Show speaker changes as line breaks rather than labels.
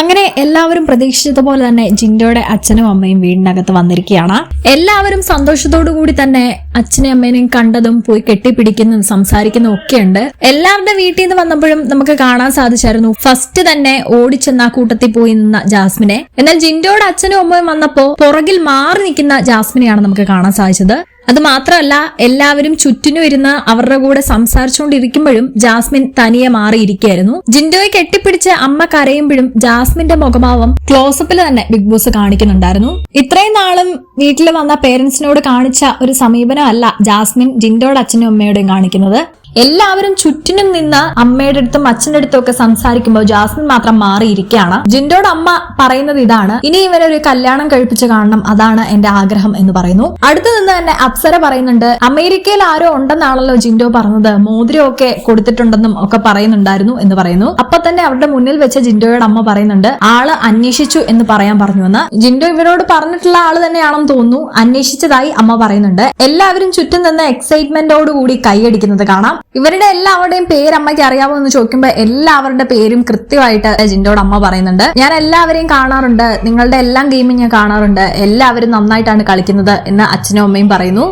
അങ്ങനെ എല്ലാവരും പ്രതീക്ഷിച്ചതുപോലെ തന്നെ ജിൻഡോയുടെ അച്ഛനും അമ്മയും വീടിനകത്ത് വന്നിരിക്കുകയാണ്. എല്ലാവരും സന്തോഷത്തോടു കൂടി തന്നെ അച്ഛനെയും അമ്മേനെയും കണ്ടതും പോയി കെട്ടിപ്പിടിക്കുന്നതും സംസാരിക്കുന്നതും ഒക്കെയുണ്ട് എല്ലാവരുടെ വീട്ടിൽ നിന്ന് വന്നപ്പോഴും നമുക്ക് കാണാൻ സാധിച്ചായിരുന്നു. ഫസ്റ്റ് തന്നെ ഓടിച്ചെന്ന കൂട്ടത്തിൽ പോയി നിന്ന ജാസ്മിനെ. എന്നാൽ ജിൻഡോയുടെ അച്ഛനും അമ്മയും വന്നപ്പോ പുറകിൽ മാറി നിൽക്കുന്ന ജാസ്മിനെയാണ് നമുക്ക് കാണാൻ സാധിച്ചത്. അത് മാത്രമല്ല എല്ലാവരും ചുറ്റിനും ഇരുന്ന് അവരുടെ കൂടെ സംസാരിച്ചുകൊണ്ടിരിക്കുമ്പോഴും ജാസ്മിൻ തനിയെ മാറിയിരിക്കുകയായിരുന്നു. ജിൻഡോയെ കെട്ടിപ്പിടിച്ച് അമ്മ കരയുമ്പോഴും ജാസ്മിന്റെ മുഖഭാവം ക്ലോസപ്പിൽ തന്നെ ബിഗ് ബോസ് കാണിക്കുന്നുണ്ടായിരുന്നു. ഇത്രയും നാളും വീട്ടിൽ വന്ന പേരൻസിനോട് കാണിച്ച ഒരു സമീപനമല്ല ജാസ്മിൻ ജിൻഡോയുടെ അച്ഛനും അമ്മയോടും കാണിക്കുന്നത്. എല്ലാവരും ചുറ്റിനും നിന്ന് അമ്മയുടെ അടുത്തും അച്ഛന്റെ അടുത്തും ഒക്കെ സംസാരിക്കുമ്പോൾ ജാസ്മിൻ മാത്രം മാറിയിരിക്കുകയാണ്. ജിൻഡോയുടെ അമ്മ പറയുന്നത് ഇതാണ് ഇനി ഇവരെ ഒരു കല്യാണം കഴിപ്പിച്ച് കാണണം അതാണ് എന്റെ ആഗ്രഹം എന്ന് പറയുന്നു. അടുത്തു നിന്ന് തന്നെ അപ്സര പറയുന്നുണ്ട് അമേരിക്കയിൽ ആരോ ഉണ്ടെന്നാണല്ലോ ജിൻഡോ പറഞ്ഞത് മോതിരമൊക്കെ കൊടുത്തിട്ടുണ്ടെന്നും ഒക്കെ പറയുന്നുണ്ടായിരുന്നു എന്ന് പറയുന്നു. അപ്പൊ തന്നെ അവരുടെ മുന്നിൽ വെച്ച ജിൻഡോയുടെ അമ്മ പറയുന്നുണ്ട് ആൾ അന്വേഷിച്ചു എന്ന് പറയാൻ പറഞ്ഞു എന്ന് ജിൻഡോ ഇവരോട് പറഞ്ഞിട്ടുള്ള ആൾ തന്നെയാണെന്ന് തോന്നുന്നു. അന്വേഷിച്ചതായി അമ്മ പറയുന്നുണ്ട് എല്ലാവരും ചുറ്റും നിന്ന് എക്സൈറ്റ്മെന്റോട് കൂടി കൈയടിക്കുന്നത് കാണാം. ഇവരുടെ എല്ലാവരുടെയും പേര് അമ്മയ്ക്ക് അറിയാമോ എന്ന് ചോദിക്കുമ്പോൾ എല്ലാവരുടെ പേരും കൃത്യമായിട്ട് ജിൻഡോട് അമ്മ പറയുന്നുണ്ട്. ഞാൻ എല്ലാവരെയും കാണാറുണ്ട്. നിങ്ങളുടെ എല്ലാം ഗെയിമും ഞാൻ കാണാറുണ്ട്. എല്ലാവരും നന്നായിട്ടാണ് കളിക്കുന്നത് എന്ന് അച്ഛനും അമ്മയും പറയുന്നു.